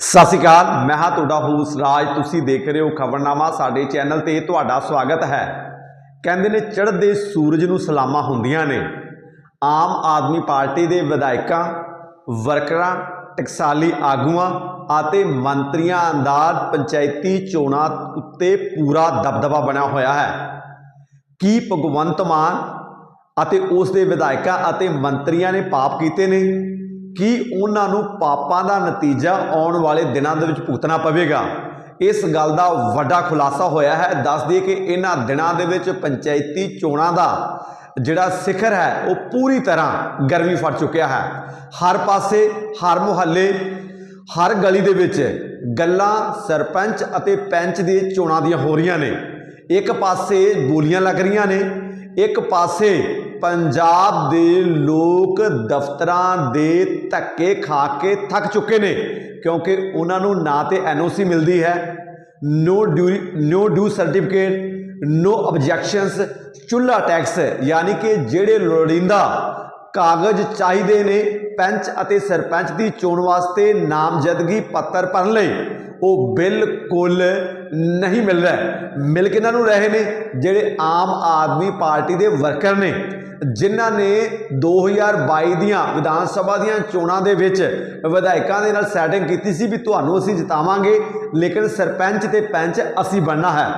ਸਤਿ ਸ਼੍ਰੀ ਅਕਾਲ, ਮੈਂ ਹਾਂ ਤੁਹਾਡਾ ਹੋਸ ਰਾਜ, ਤੁਸੀਂ ਦੇਖ ਰਹੇ ਹੋ ਖਬਰਨਾਮਾ, ਸਾਡੇ ਚੈਨਲ ਤੇ ਤੁਹਾਡਾ ਸਵਾਗਤ ਹੈ। ਕਹਿੰਦੇ ਨੇ, ਚੜ੍ਹਦੇ ਸੂਰਜ ਨੂੰ ਸਲਾਮਾਂ ਹੁੰਦੀਆਂ ਨੇ। ਆਮ ਆਦਮੀ ਪਾਰਟੀ ਦੇ ਵਿਧਾਇਕਾਂ, ਵਰਕਰਾਂ, ਟਕਸਾਲੀ ਆਗੂਆਂ ਅਤੇ ਮੰਤਰੀਆਂ ਦਾ ਪੰਚਾਇਤੀ ਚੋਣਾਂ ਉੱਤੇ ਪੂਰਾ ਦਬਦਬਾ ਬਣਿਆ ਹੋਇਆ ਹੈ। ਕੀ ਭਗਵੰਤ ਮਾਨ ਅਤੇ ਉਸ ਦੇ ਵਿਧਾਇਕਾਂ ਅਤੇ ਮੰਤਰੀਆਂ ਨੇ ਪਾਪ ਕੀਤੇ ਨੇ? ਕੀ ਉਹਨਾਂ ਨੂੰ ਪਾਪਾਂ ਦਾ ਨਤੀਜਾ ਆਉਣ ਵਾਲੇ ਦਿਨਾਂ ਦੇ ਵਿੱਚ ਭੁਗਤਣਾ ਪਵੇਗਾ? ਇਸ ਗੱਲ ਦਾ ਵੱਡਾ ਖੁਲਾਸਾ ਹੋਇਆ ਹੈ। ਦੱਸ ਦਈਏ ਕਿ ਇਹਨਾਂ ਦਿਨਾਂ ਦੇ ਵਿੱਚ ਪੰਚਾਇਤੀ ਚੋਣਾਂ ਦਾ ਜਿਹੜਾ ਸਿਖਰ ਹੈ, ਉਹ ਪੂਰੀ ਤਰ੍ਹਾਂ ਗਰਮੀ ਫੜ ਚੁੱਕਿਆ ਹੈ। ਹਰ ਪਾਸੇ, ਹਰ ਮੁਹੱਲੇ, ਹਰ ਗਲੀ ਦੇ ਵਿੱਚ ਗੱਲਾਂ ਸਰਪੰਚ ਅਤੇ ਪੰਚ ਦੀ ਚੋਣਾਂ ਦੀਆਂ ਹੋ ਰਹੀਆਂ ਨੇ। ਇੱਕ ਪਾਸੇ ਬੋਲੀਆਂ ਲੱਗ ਰਹੀਆਂ ਨੇ, ਇੱਕ ਪਾਸੇ ਪੰਜਾਬ ਦੇ ਲੋਕ ਦਫ਼ਤਰਾਂ ਦੇ ਧੱਕੇ ਖਾ ਕੇ ਥੱਕ ਚੁੱਕੇ ਨੇ, ਕਿਉਂਕਿ ਉਹਨਾਂ ਨੂੰ ਨਾ ਤੇ ਐਨਓਸੀ ਮਿਲਦੀ ਹੈ no due no due certificate no objections ਚੁੱਲਾ ਟੈਕਸ ਯਾਨੀ ਕਿ ਜਿਹੜੇ ਲੋੜੀਂਦਾ ਕਾਗਜ਼ ਚਾਹੀਦੇ ਨੇ ਪੰਚ ਅਤੇ ਸਰਪੰਚ ਦੀ ਚੋਣ ਵਾਸਤੇ ਨਾਮਜ਼ਦਗੀ ਪੱਤਰ ਭਰਨ ਲਈ, ਉਹ ਬਿਲਕੁਲ ਨਹੀਂ ਮਿਲ ਰਿਹਾ। ਮਿਲ ਕਿਹਨਾਂ ਨੂੰ ਰਹੇ ਨੇ? ਜਿਹੜੇ ਆਮ ਆਦਮੀ ਪਾਰਟੀ ਦੇ ਵਰਕਰ ਨੇ, ਜਿਨ੍ਹਾਂ ਨੇ 2022 ਦੀਆਂ ਵਿਧਾਨ ਸਭਾ ਦੀਆਂ ਚੋਣਾਂ ਦੇ ਵਿੱਚ ਵਿਧਾਇਕਾਂ ਦੇ ਨਾਲ ਸੈਟਿੰਗ ਕੀਤੀ ਸੀ ਵੀ ਤੁਹਾਨੂੰ ਅਸੀਂ ਜਿਤਾਵਾਂਗੇ, ਲੇਕਿਨ ਸਰਪੰਚ ਤੇ ਪੰਚ ਅਸੀਂ ਬਣਨਾ ਹੈ।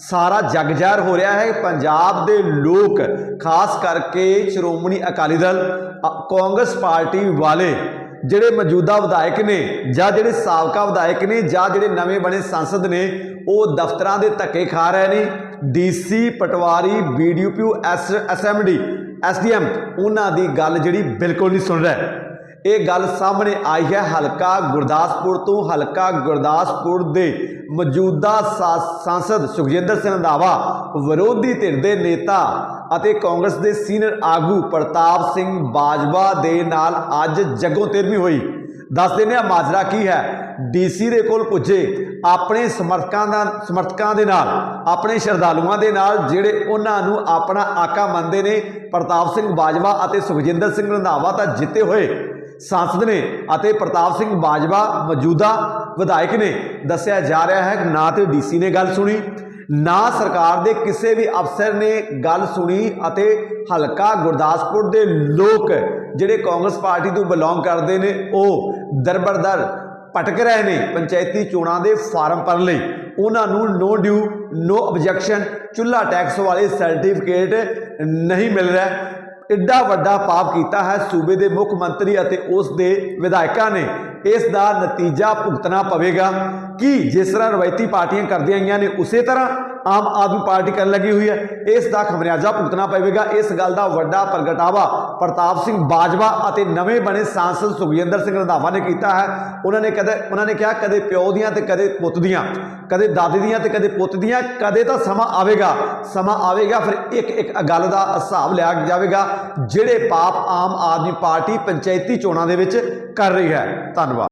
ਸਾਰਾ ਜਗ ਜ਼ਾਹਰ ਹੋ ਰਿਹਾ ਹੈ ਪੰਜਾਬ ਦੇ ਲੋਕ, ਖਾਸ ਕਰਕੇ ਸ਼੍ਰੋਮਣੀ ਅਕਾਲੀ ਦਲ ਕਾਂਗਰਸ ਪਾਰਟੀ ਵਾਲੇ ਜਿਹੜੇ ਮੌਜੂਦਾ ਵਿਧਾਇਕ ਨੇ ਜਾਂ ਜਿਹੜੇ ਸਾਬਕਾ ਵਿਧਾਇਕ ਨੇ ਜਾਂ ਜਿਹੜੇ ਨਵੇਂ ਬਣੇ ਸੰਸਦ ਨੇ, ਉਹ ਦਫ਼ਤਰਾਂ ਦੇ ਧੱਕੇ ਖਾ ਰਹੇ ਨੇ। DC patwari BDPO S SMD SDM ਉਹਨਾਂ ਦੀ ਗੱਲ ਜਿਹੜੀ ਬਿਲਕੁਲ ਨਹੀਂ ਸੁਣ ਰਿਹਾ। ਇਹ ਗੱਲ ਸਾਹਮਣੇ ਆਈ ਹੈ ਹਲਕਾ ਗੁਰਦਾਸਪੁਰ ਤੋਂ। ਹਲਕਾ ਗੁਰਦਾਸਪੁਰ ਦੇ ਮੌਜੂਦਾ ਸਾ- ਸਾਂਸਦ ਸੁਖਜਿੰਦਰ ਸਿੰਘ ਰੰਧਾਵਾ ਵਿਰੋਧੀ ਧਿਰ ਦੇ ਨੇਤਾ ਅਤੇ ਕਾਂਗਰਸ ਦੇ ਸੀਨੀਅਰ ਆਗੂ ਪ੍ਰਤਾਪ ਸਿੰਘ ਬਾਜਵਾ ਦੇ ਨਾਲ ਅੱਜ ਜੱਗੋਂ ਤੇਰਵੀਂ ਹੋਈ। ਦੱਸ ਦਿੰਦੇ ਆ ਮਾਜਰਾ ਕੀ ਹੈ। ਡੀਸੀ ਦੇ ਕੋਲ ਪੁੱਜੇ ਆਪਣੇ ਸਮਰਥਕਾਂ ਦਾ ਸਮਰਥਕਾਂ ਦੇ ਨਾਲ, ਆਪਣੇ ਸ਼ਰਧਾਲੂਆਂ ਦੇ ਨਾਲ, ਜਿਹੜੇ ਉਹਨਾਂ ਨੂੰ ਆਪਣਾ ਆਕਾ ਮੰਨਦੇ ਨੇ। ਪ੍ਰਤਾਪ ਸਿੰਘ ਬਾਜਵਾ ਅਤੇ ਸੁਖਜਿੰਦਰ ਸਿੰਘ ਰੰਧਾਵਾ ਤਾਂ ਜਿੱਤੇ ਹੋਏ। ਸੰਸਦ ਨੇ ਅਤੇ ਪ੍ਰਤਾਪ ਸਿੰਘ ਬਾਜਵਾ ਮੌਜੂਦਾ ਵਿਧਾਇਕ ਨੇ। ਦੱਸਿਆ ਜਾ ਰਿਹਾ ਹੈ ਕਿ ਨਾ ਤੇ ਡੀਸੀ ਨੇ ਗੱਲ ਸੁਣੀ। ਨਾ ਸਰਕਾਰ ਦੇ ਕਿਸੇ ਵੀ ਅਫਸਰ ਨੇ ਗੱਲ ਸੁਣੀ ਅਤੇ ਹਲਕਾ ਗੁਰਦਾਸਪੁਰ ਦੇ ਲੋਕ ਜਿਹੜੇ ਕਾਂਗਰਸ ਪਾਰਟੀ ਤੋਂ ਬਿਲੋਂਗ ਕਰਦੇ ਨੇ, ਉਹ ਦਰਬਰਦਰ ਭਟਕ ਰਹੇ ਨੇ ਪੰਚਾਇਤੀ ਚੋਣਾਂ ਦੇ ਫਾਰਮ ਭਰਨ ਲਈ। ਉਹਨਾਂ ਨੂੰ ਨੋ ਡਿਊ ਨੋ ਆਬਜੈਕਸ਼ਨ ਚੁੱਲਾ ਟੈਕਸ ਵਾਲੇ ਸਰਟੀਫਿਕੇਟ ਨਹੀਂ ਮਿਲ ਰਿਹਾ। ਇੱਡਾ ਵੱਡਾ ਪਾਪ ਕੀਤਾ ਹੈ ਸੂਬੇ ਦੇ ਮੁੱਖ ਮੰਤਰੀ ਅਤੇ ਉਸ ਦੇ ਵਿਧਾਇਕਾਂ ਨੇ। ਇਸ ਦਾ ਨਤੀਜਾ ਭੁਗਤਣਾ ਪਵੇਗਾ। ਕਿ ਜਿਸ ਤਰ੍ਹਾਂ ਰਵਾਇਤੀ ਪਾਰਟੀਆਂ ਕਰਦੀਆਂ ਆਈਆਂ ਨੇ ਉਸੇ ਤਰ੍ਹਾਂ? ਆਮ ਆਦਮੀ ਪਾਰਟੀ ਕਰਨ ਲੱਗੀ ਹੋਈ ਹੈ। ਇਸ ਦਾ ਖਮਿਆਜ਼ਾ ਭੁਗਤਣਾ ਪਵੇਗਾ। ਇਸ ਗੱਲ ਦਾ ਵੱਡਾ ਪ੍ਰਗਟਾਵਾ ਪ੍ਰਤਾਪ ਸਿੰਘ ਬਾਜਵਾ ਅਤੇ ਨਵੇਂ ਬਣੇ ਸਾਂਸਦ ਸੁਖਜਿੰਦਰ ਸਿੰਘ ਰੰਧਾਵਾ ਨੇ ਕੀਤਾ ਹੈ। ਉਹਨਾਂ ਨੇ ਕਦੇ ਉਹਨਾਂ ਨੇ ਕਿਹਾ, ਕਦੇ ਪਿਓ ਦੀਆਂ ਤੇ ਕਦੇ ਪੁੱਤ ਦੀਆਂ, ਕਦੇ ਦਾਦੀ ਦੀਆਂ ਤੇ ਕਦੇ ਪੁੱਤ ਦੀਆਂ, ਕਦੇ ਤਾਂ ਸਮਾਂ ਆਵੇਗਾ। ਸਮਾਂ ਆਵੇਗਾ, ਫਿਰ ਇੱਕ ਇੱਕ ਗੱਲ ਦਾ ਹਿਸਾਬ ਲਿਆ ਜਾਵੇਗਾ, ਜਿਹੜੇ ਪਾਪ ਆਮ ਆਦਮੀ ਪਾਰਟੀ ਪੰਚਾਇਤੀ ਚੋਣਾਂ ਦੇ ਵਿੱਚ ਕਰ ਰਹੀ ਹੈ। ਧੰਨਵਾਦ।